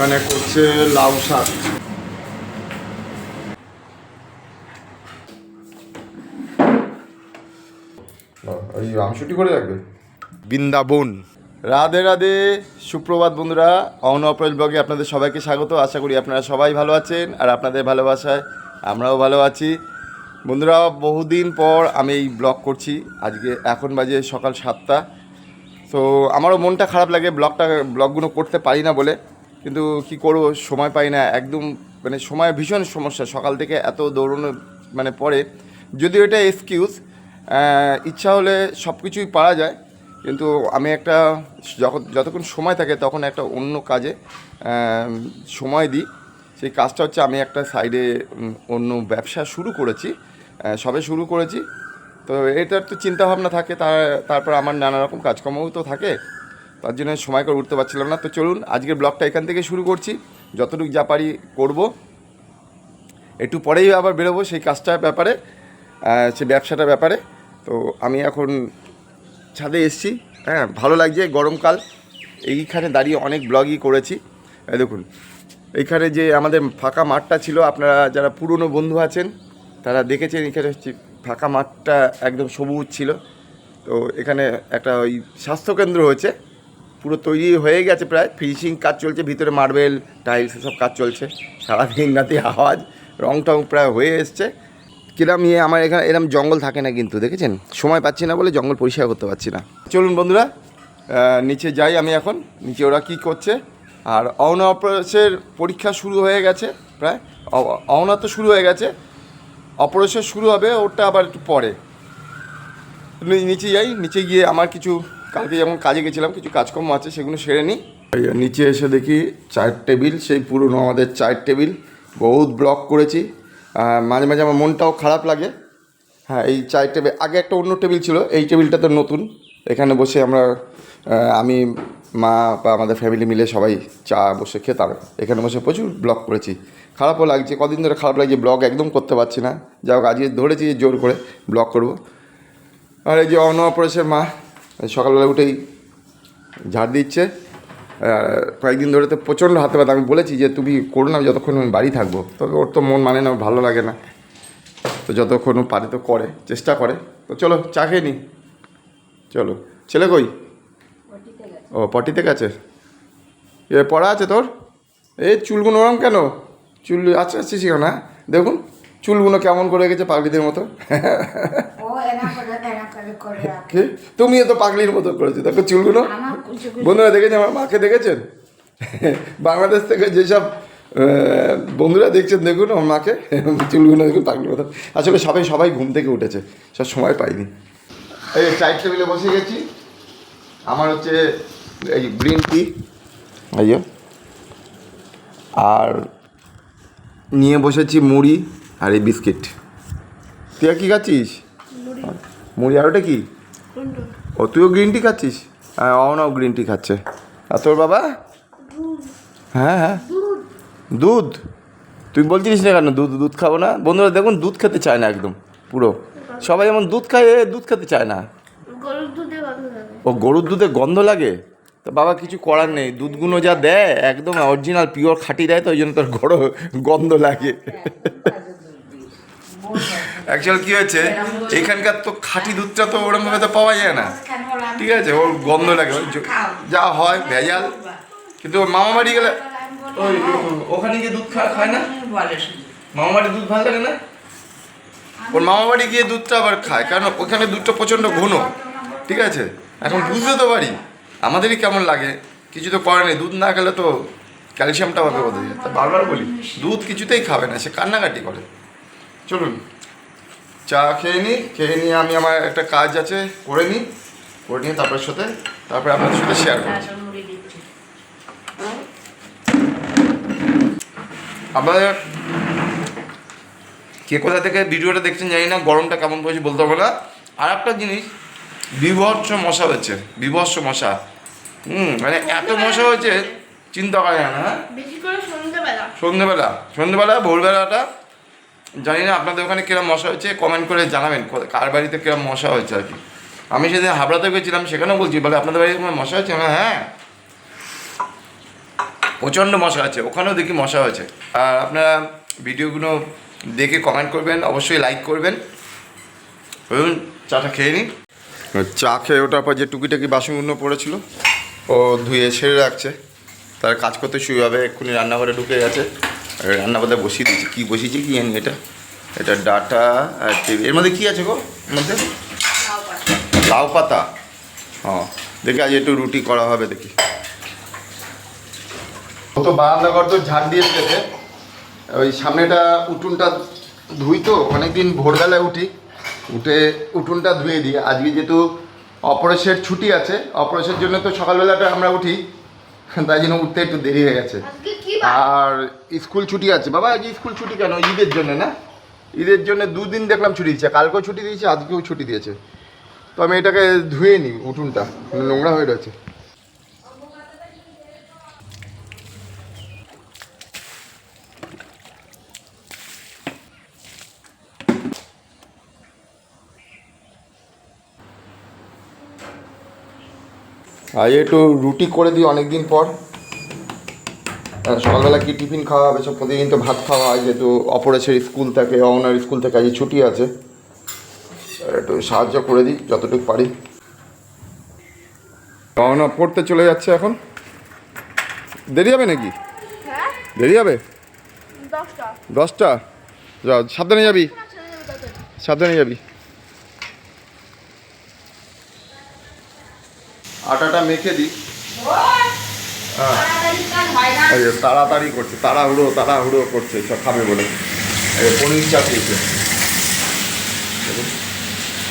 এখানে করছে লাউ শাক। এই আমসুটি করে রাখবে? বৃন্দাবন। রাধে রাধে সুপ্রভাত বন্ধুরা। অন অপ্রেল ব্লগে আপনাদের সবাইকে স্বাগত। আশা করি আপনারা সবাই ভালো আছেন আর আপনাদের ভালোবাসায় আমরাও ভালো আছি। বন্ধুরা বহুদিন পর আমি এই ব্লগ করছি। আজকে এখন বাজে সকাল সাতটা। তো আমারও মনটা খারাপ লাগে ব্লগটা ব্লগগুলো করতে পারি না বলে। কিন্তু কি করব, সময় পাই না, একদম মানে সময় ভীষণ সমস্যা। সকাল থেকে এত দৌড়ানো মানে পরে, যদিও এটা এক্সকিউজ ইচ্ছা হলে সব কিছুই পারা যায়, কিন্তু আমি একটা যখন, যতক্ষণ সময় থাকে তখন একটা অন্য কাজে সময় দিই। সেই কাজটা হচ্ছে আমি একটা সাইডে অন্য ব্যবসা শুরু করেছি সবে শুরু করেছি। তো এটার তো চিন্তাভাবনা থাকে, তার, তারপর আমার নানা রকম কাজকর্মও তো থাকে। তার জন্য সময় করে উঠতে পারছিলাম না। তো চলুন, আজকের ব্লগটা এখান থেকে শুরু করছি। যতটুকু যা পারি করব। একটু পরেই আবার বেরোবো সেই কাজটার ব্যাপারে সে ব্যবসাটার ব্যাপারে। তো আমি এখন ছাদে এসছি। হ্যাঁ ভালো লাগছে, গরমকাল। এইখানে দাঁড়িয়ে অনেক ব্লগই করেছি। দেখুন, এইখানে যে আমাদের ফাঁকা মাঠটা ছিল, আপনারা যারা পুরনো বন্ধু আছেন, তারা দেখেছেন এখানে হচ্ছে ফাঁকা মাঠটা একদম সবুজ ছিল। তো এখানে একটা ওই স্বাস্থ্যকেন্দ্র হয়েছে। পুরো তৈরি হয়ে গেছে প্রায়। ফিনিশিং কাজ চলছে, ভিতরে মার্বেল টাইলস এসব কাজ চলছে। সারাদিন রাতে আওয়াজ, রং টং প্রায় হয়ে এসছে। কিরম ইয়ে আমার এখানে এরম জঙ্গল থাকে না কিন্তু, দেখেছেন? সময় পাচ্ছি না বলে জঙ্গল পরিষ্কার করতে পারছি না। চলুন বন্ধুরা নিচে যাই আমি এখন। নিচে ওরা কি করছে? আর অওনা অপারেশনের পরীক্ষা শুরু হয়ে গেছে প্রায়। অওনা তো শুরু হয়ে গেছে। অপারেশন শুরু হবে, ওটা আবার একটু পরে। নিচে যাই, নিচে গিয়ে আমার কিছু কালকে যেমন কাজে গেছিলাম, কিছু কাজকর্ম আছে, সেগুলো সেরে নিই। নিচে এসে দেখি চায়ের টেবিল, সেই পুরনো আমাদের চায়ের টেবিল, বহুত ব্লক করেছি। মাঝে মাঝে আমার মনটাও খারাপ লাগে। হ্যাঁ এই চায়ের টেবিল, আগে একটা অন্য টেবিল ছিল, এই টেবিলটা তো নতুন। এখানে বসে আমরা আমি, মা বা আমাদের ফ্যামিলি মিলে সবাই চা বসে খেতাম। এখানে বসে প্রচুর ব্লগ করেছি। খারাপও লাগছে, কদিন ধরে খারাপ লাগছে ব্লগ একদম করতে পারছি না। যা হোক, আজকে ধরেছি জোর করে ব্লগ করব। আর এই যে অনঅপরেশের মা এই সকালবেলা উঠেই ঝাড় দিচ্ছে কয়েকদিন ধরে তো প্রচণ্ড হাতে ব্যথা আমি বলেছি যে তুমি করো না যতক্ষণ আমি বাড়ি থাকব তবে ওর তো মন মানে না ভালো লাগে না তো যতক্ষণ পারে তো করে চেষ্টা করে তো চলো চা খেয়ে নি চলো ছেলে কই ও পটিতে গেছে এ পড়া আছে তোর এই চুলগুলো ওরম কেন চুল আচ্ছা আচ্ছা কেন হ্যাঁ দেখুন চুলগুলো কেমন করে গেছে পাগলিদের মতো কি? তুমিও তো পাগলির মতো করেছ। দেখো চুলগুলো। বন্ধুরা দেখেছেন? আমার মাকে দেখেছেন? বাংলাদেশ থেকে যেসব বন্ধুরা দেখছেন দেখুন আমার মাকে। চুলগুলো দেখুন পাগলির মতো। আসলে সবাই সবাই ঘুম থেকে উঠেছে। সব সময় পাইনি। এই চায়ের টেবিলে বসে গেছি। আমার হচ্ছে এই গ্রিন টি। এই আর নিয়ে বসেছি মুড়ি আর এই বিস্কিট। তুই আর কি খাচ্ছিস? মুড়ি আর ওটা কি ও তুইও গ্রিন টি খাচ্ছিস? হ্যাঁ অনাও গ্রিন টি খাচ্ছে। আর তোর বাবা? হ্যাঁ হ্যাঁ। দুধ। তুই বলছিস না কেন দুধ দুধ খাব না? বন্ধুরা দেখুন দুধ খেতে চায় না একদম পুরো। সবাই যেমন দুধ খায় এ দুধ খেতে চায় না। ও গরুর দুধে গন্ধ লাগে? তো বাবা কিছু করার নেই দুধগুলো যা দেয় একদম অরিজিনাল পিওর খাঁটি দেয় তো ওই জন্য তোর গড় গন্ধ লাগে। অ্যাকচুয়াল কি হয়েছে? এখানকার তো খাঁটি দুধটা তো ওরমভাবে তো পাওয়া যায় না। ঠিক আছে, ওর গন্ধ লাগে। যা হয়, ভেজাল। কিন্তু মামা বাড়ি গেলে ওই ওখানে গিয়ে দুধ খায় না? মামা বাড়ি দুধ ভালো লাগে না? ওর মামা বাড়ি গিয়ে দুধটা আবার খায়, কারণ ওখানে দুধটা প্রচণ্ড ঘন। ঠিক আছে? এখন বুঝতে তো পারি আমাদেরই কেমন লাগে? কিছু তো করে নেই। দুধ না খেলে তো ক্যালসিয়ামটা পাবে তা বারবার বলি, দুধ কিছুতেই খাবে না, সে কান্নাকাটি করে। চলুন। চা খেয়ে নিই খেয়ে নিয়ে আমি আমার একটা কাজ আছে করে নিই করে নিয়ে তারপর সাথে তারপরে আপনাদের সাথে শেয়ার করছি। আপনাদের কে কোথা থেকে ভিডিওটা দেখছেন জানি না গরমটা কেমন পড়েছে বলতে পারব না। আর একটা জিনিস বিভৎস মশা হয়েছে বিভৎস মশা। হুম মানে এত মশা হয়েছে চিন্তা করা না হ্যাঁ? করে সন্ধ্যাবেলা। সন্ধ্যেবেলা সন্ধ্যেবেলা ভোরবেলাটা জানি না আপনাদের ওখানে কিরম মশা হয়েছে কমেন্ট করে জানাবেন কার বাড়িতে কিরম মশা হয়েছে আর কি। আমি সেদিন হাবড়াতে গেছিলাম, সেখানেও বলছি, বলে আপনাদের বাড়িতে কোনো মশা হয়েছে? হ্যাঁ। প্রচণ্ড মশা আছে, ওখানেও দেখি মশা হয়েছে। আর আপনারা ভিডিওগুলো দেখে কমেন্ট করবেন, অবশ্যই লাইক করবেন। বলুন, চাটা খেয়ে নিন। চা খেয়ে ওঠার পর যে টুকিটাকি বাসনগুলো পড়েছিল, ও ধুয়ে ছেড়ে রাখছে। তার কাজ করতে শুরু হবে, এক্ষুনি রান্নাঘরে ঢুকে গেছে। আর রান্নাঘরে বসিয়ে দিয়েছি। কী বসিয়েছি কি জানি এটা? এটা ডাটা আর এর মধ্যে কী আছে গো? এর মধ্যে? লাউ পাতা। হ্যাঁ দেখি আজ একটু রুটি করা হবে দেখি। ও তো বারান্দা ঘর তো ঝাড় দিয়ে গেছে ওই সামনেটা উঠোনটা ধুই তো অনেকদিন ভোরবেলায় উঠি। উঠে উঠোনটা ধুয়ে দিই। আজকে যেহেতু অপারেশনের ছুটি আছে অপারেশনের জন্য তো সকালবেলাটা আমরা উঠি। তাই জন্য উঠতে একটু দেরি হয়ে গেছে। আর স্কুল ছুটি আছে। বাবা আজ স্কুল ছুটি কেন? ঈদের জন্য, না? ঈদের জন্য দুদিন দেখলাম ছুটি দিচ্ছে। কালকেও ছুটি দিয়েছে, আজকেও ছুটি দিয়েছে। তো আমি এটাকে ধুয়ে নিই উঠুনটা। নোংরা হয়ে রয়েছে। আজ একটু রুটি করে দিই অনেকদিন পর। সকালবেলা কি টিফিন খাওয়া হবে? সব প্রতিদিন তো ভাত খাওয়া হয় যেহেতু অপরেশের স্কুল থাকে অওনার স্কুল থেকে আজ ছুটি আছে। একটু সাহায্য করে দিই যতটুকু পারি। অওনা পড়তে চলে যাচ্ছে এখন? দেরি হবে নাকি? হ্যাঁ? দেরি হবে? দশটা। সাবধানে যাবি। সাবধানে যাবি। আটাটা মেখে দিই। হ্যাঁ। তাড়াতাড়ি করছে, তাড়াহুড়ো তাড়াহুড়ো করছে, সব খাবে বলে। পনির চাপিয়েছে।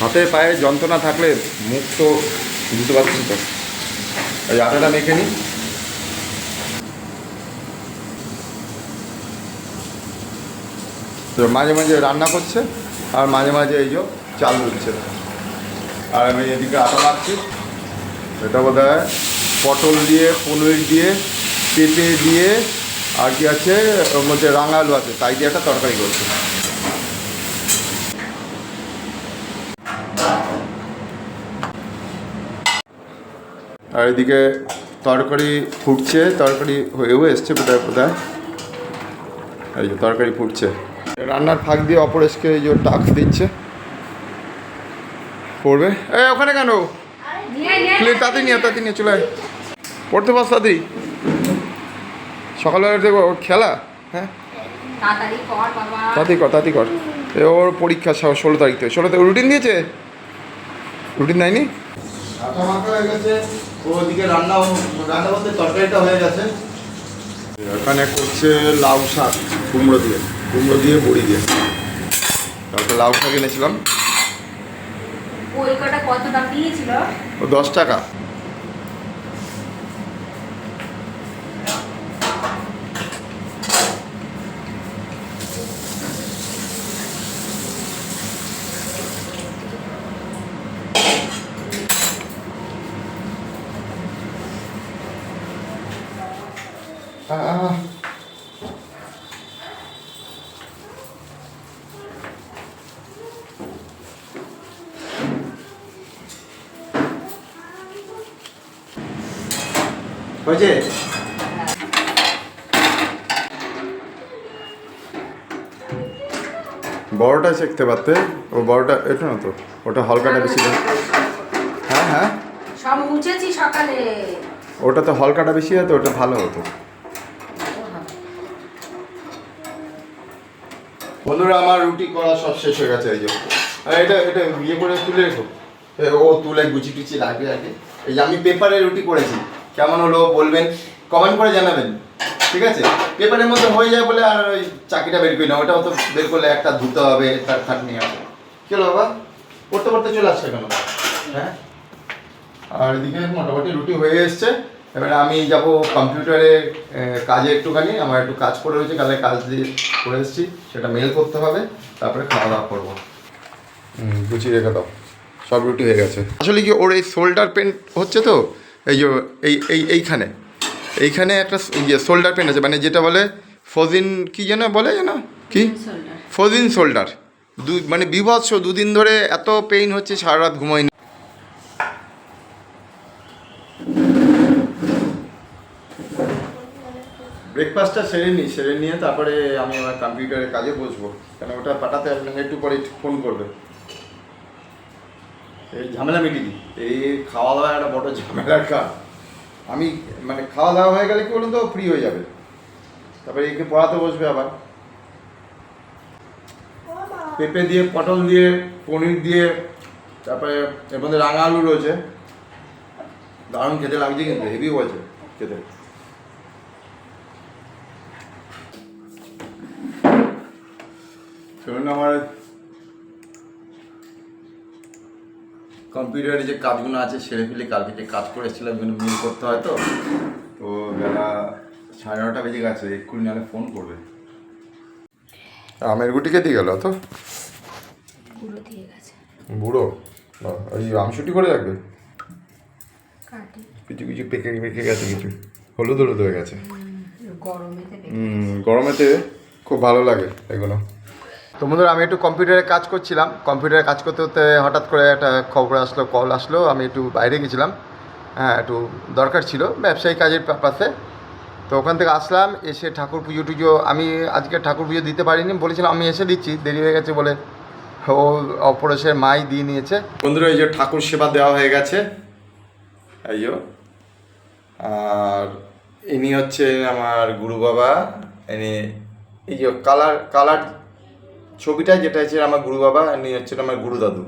হাতে পায়ে যন্ত্রণা থাকলে মুখ তো বুঝতে পারছেন তো। এই আটাটা মেখে নিই তো মাঝে মাঝে রান্না করছে, আর মাঝে মাঝে এই যে চাল দিচ্ছে আর আমি এদিকে আটা মাখছি। এটা বোধ পটল দিয়ে, পনির দিয়ে পেঁপে দিয়ে আর কি আছে ওর মধ্যে রাঙা আলু আছে তাই দিয়ে একটা তরকারি করছে। আর এদিকে তরকারি ফুটছে তরকারি হয়েও এসছে কোথায় কোথায়। এই যে তরকারি ফুটছে। রান্নার ফাঁক দিয়ে অপরেশকে এই যে টাক্স দিচ্ছে। পড়বে? এই ওখানে কেন? তাড়াতাড়ি নিয়ে তাড়াতাড়ি নিয়ে চলে। পড়তে পারস সকালবেলা দেখো ওর খেলা? হ্যাঁ? তাড়াতাড়ি কর বাবা। কর ওর পরীক্ষা ষোলো তারিখ থেকে। ষোলো তারিখ রুটিন দিয়েছে? রুটিন দেয়নি? আটা মাখা গেছে। ওদিকে রান্না রান্না গেছে। এখানে করছে লাউ শাক কুমড়ো দিয়ে। কুমড়ো দিয়ে বড়ি দিয়ে। তারপরে লাউ শাক এনেছিলাম। কত দাম দিয়েছিল? ও দশ টাকা। হয়েছে? বড়টা শিখতে পারতে। ও বড়টা এটা না তো ওটা হলকাটা বেশি হ্যাঁ হ্যাঁ। সব মুছেছি সকালে। ওটা তো হলকাটা বেশি হতো ওটা ভালো হতো। বন্ধুরা আমার রুটি করা সব শেষ হয়ে গেছে এই যে। আর এটা এটা ইয়ে করে তুলে রেখো। ও তুলে গুচি টুচি লাগে আগে। এই যে আমি পেপারে রুটি করেছি। কেমন হলো বলবেন কমেন্ট করে জানাবেন ঠিক আছে? পেপারের মধ্যে হয়ে যায় বলে আর ওই চাকরিটা বের করি না ওটাও তো বের করলে একটা ধুতে হবে তার খাটনি আছে কি হলো বাবা? পড়তে পড়তে চলে আসছে কেন? হ্যাঁ? আর এদিকে মোটামুটি রুটি হয়ে এসছে। এবারে আমি যাব কম্পিউটারে কাজে একটুখানি আমার একটু কাজ করে রয়েছে কালে কাজ দিয়ে করে এসেছি সেটা মেল করতে হবে তারপরে খাওয়া দাওয়া করব। হুম গুছিয়ে রেখে দাও সব রুটি হয়ে গেছে। আসলে কি ওর এই শোল্ডার পেন হচ্ছে তো? এই যে এই এই এইখানে। এইখানে একটা ইয়ে শোল্ডার পেন আছে মানে যেটা বলে ফজিন কি যেন বলে যেন? কি? ফজিন শোল্ডার দু মানে বিভৎস দুদিন ধরে এত পেইন হচ্ছে সারা রাত ঘুমোয়নি। ব্রেকফাস্টটা সেরে নিই সেরে নিয়ে তারপরে আমি আমার কম্পিউটারের কাজে বসবো। কেন ওটা পাঠাতে আপনাকে একটু পরে ফোন করবে। ঝামেলা মিটিয়ে দিই। এই খাওয়া দাওয়া একটা বড় ঝামেলার কাজ। আমি মানে খাওয়া দাওয়া হয়ে গেলে কি বলুন তো ফ্রি হয়ে যাবে। তারপরে একে পড়াতে বসবে আবার। পেঁপে দিয়ে, পটল দিয়ে, পনির দিয়ে, তারপরে এর মধ্যে রাঙা আলু রয়েছে। দারুণ খেতে লাগছে কিন্তু হেভি হয়েছে খেতে। চলুন আমার কম্পিউটারে যে কাজগুলো আছে সেরে ফেলে কালকে যে কাজ করেছিলাম এগুলো মিল করতে হয় তো। তো বেলা সাড়ে নটা বেজে গেছে এক্ষুনি নাহলে ফোন করবে। আমের গুটি কেটে গেল তো গুঁড়ো দিয়ে গেছে। বুড়ো ওই আমসুটি করে রাখবে? কিছু কিছু পেকে পেকে গেছে কিছু। হলুদ হলুদ হয়ে গেছে। গরমেতে গরমেতে খুব ভালো লাগে এগুলো। তো বন্ধুরা, আমি একটু কম্পিউটারে কাজ করছিলাম। কম্পিউটারে কাজ করতে করতে হঠাৎ করে একটা খবর আসলো, কল আসলো। আমি একটু বাইরে গেছিলাম। হ্যাঁ একটু দরকার ছিল ব্যবসায়ী কাজের পাশে। তো ওখান থেকে আসলাম, এসে ঠাকুর পুজো টুজো, আমি আজকে ঠাকুর পুজো দিতে পারিনি, বলেছিলাম আমি এসে দিচ্ছি, দেরি হয়ে গেছে বলে ও অপরেশের মাই দিয়ে নিয়েছে। বন্ধুরা, এই যে ঠাকুর সেবা দেওয়া হয়ে গেছে। এই আর ইনি হচ্ছে আমার গুরু বাবা, ইনি, এই যে কালার কালার ছবিটা যেটা হচ্ছে আমার গুরু বাবা, ইনি হচ্ছেন আমার গুরু দাদু।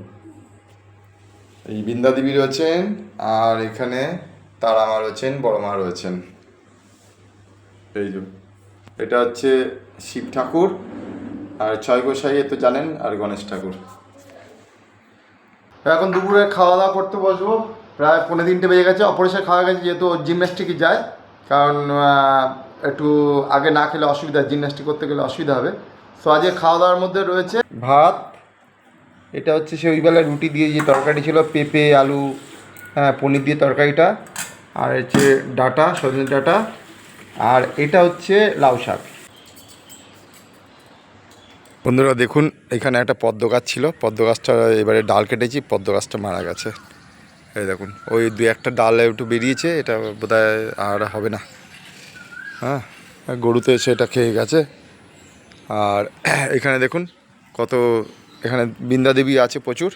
এই বৃন্দা দেবী রয়েছেন, আর এখানে তার আমার রয়েছেন, বড় মা রয়েছেন। এই যে, এটা হচ্ছে শিব ঠাকুর, আর ছয় গোসাই তো জানেন, আর গণেশ ঠাকুর। এখন দুপুরে খাওয়া দাওয়া করতে বসবো। প্রায় পনেরো তিনটে বেজে গেছে অপারেশন খাওয়া গেছে, যেহেতু জিমন্যাস্টিকে যায়। কারণ একটু আগে না খেলে অসুবিধা জিমন্যাস্টিক করতে গেলে অসুবিধা হবে। সো আজকে খাওয়া দাওয়ার মধ্যে রয়েছে ভাত, এটা হচ্ছে সে ওই বেলায় রুটি দিয়ে যে তরকারি ছিল, পেঁপে, আলু হ্যাঁ পনির দিয়ে তরকারিটা, আর হচ্ছে ডাটা, সজনে ডাটা, আর এটা হচ্ছে লাউ শাক। বন্ধুরা, দেখুন, এখানে একটা পদ্ম গাছ ছিল, পদ্ম গাছটা এবারে ডাল কেটেছি, পদ্ম গাছটা মারা গেছে। এই দেখুন, ওই দু একটা ডাল একটু বেরিয়েছে, এটা বোধহয় আর হবে না। হ্যাঁ গরুতে এসে এটা খেয়ে গেছে। আর এখানে দেখুন কত, এখানে বৃন্দা দেবী আছে প্রচুর।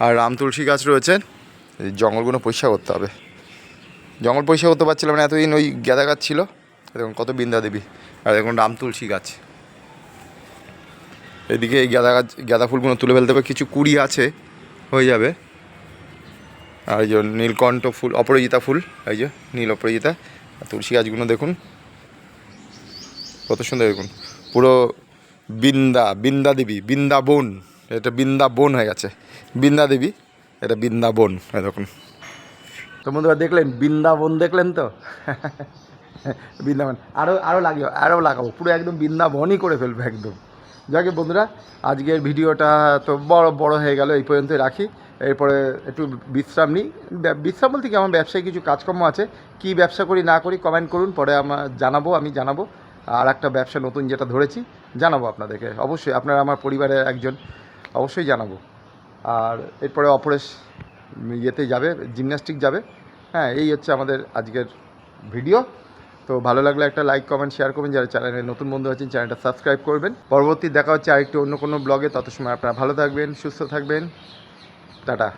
আর রাম তুলসী গাছ রয়েছে। জঙ্গলগুলো পরিষ্কার করতে হবে। জঙ্গল পরিষ্কার করতে পারছিলাম না এতদিন ওই গাঁদা গাছ ছিল। দেখুন কত বৃন্দা দেবী আর দেখুন রাম তুলসী গাছ। এদিকে এই গাঁদা গাছ, গাঁদা ফুলগুলো তুলে ফেলতে হবে। কিছু কুড়ি আছে, হয়ে যাবে। আর এই যে নীলকণ্ঠ ফুল, অপরাজিতা ফুল, এই যে নীল অপরাজিতা। তুলসী গাছগুলো দেখুন। কত সুন্দর দেখুন। পুরো বৃন্দা বৃন্দা দেবী, বৃন্দাবন। এটা বৃন্দাবন হয়ে গেছে। বৃন্দা দেবী, এটা বৃন্দাবন এরকম তো বন্ধুরা দেখলেন, বৃন্দাবন দেখলেন তো? বৃন্দাবন। আরও আরও লাগিয়ে আরও লাগাবো। পুরো একদম বৃন্দাবনই করে ফেলব একদম। যাকে বন্ধুরা, আজকের ভিডিওটা তো বড় বড় হয়ে গেল, এই পর্যন্ত রাখি। এরপরে একটু বিশ্রাম নিই। বিশ্রাম বলতে কি, আমার ব্যবসায় কিছু কাজকর্ম আছে। কি ব্যবসা করি, না করি কমেন্ট করুন, পরে আমার জানাব, আমি জানাব। আর একটা ব্যবসা নতুন যেটা ধরেছি, জানাব আপনাদেরকে। অবশ্যই আপনারা আমার পরিবারের একজন, অবশ্যই জানাব। আর এরপরে অপরেশ ইয়েতে যাবে, জিমন্যাস্টিক যাবে। হ্যাঁ এই হচ্ছে আমাদের আজকের ভিডিও। তো ভালো লাগলে একটা লাইক, কমেন্ট, শেয়ার করবেন। যারা চ্যানেলে নতুন বন্ধু আছেন, চ্যানেলটা সাবস্ক্রাইব করবেন। পরবর্তী দেখা হচ্ছে আরেকটি অন্য কোনো ব্লগে। তত সময় আপনারা ভালো থাকবেন, সুস্থ থাকবেন। টাটা।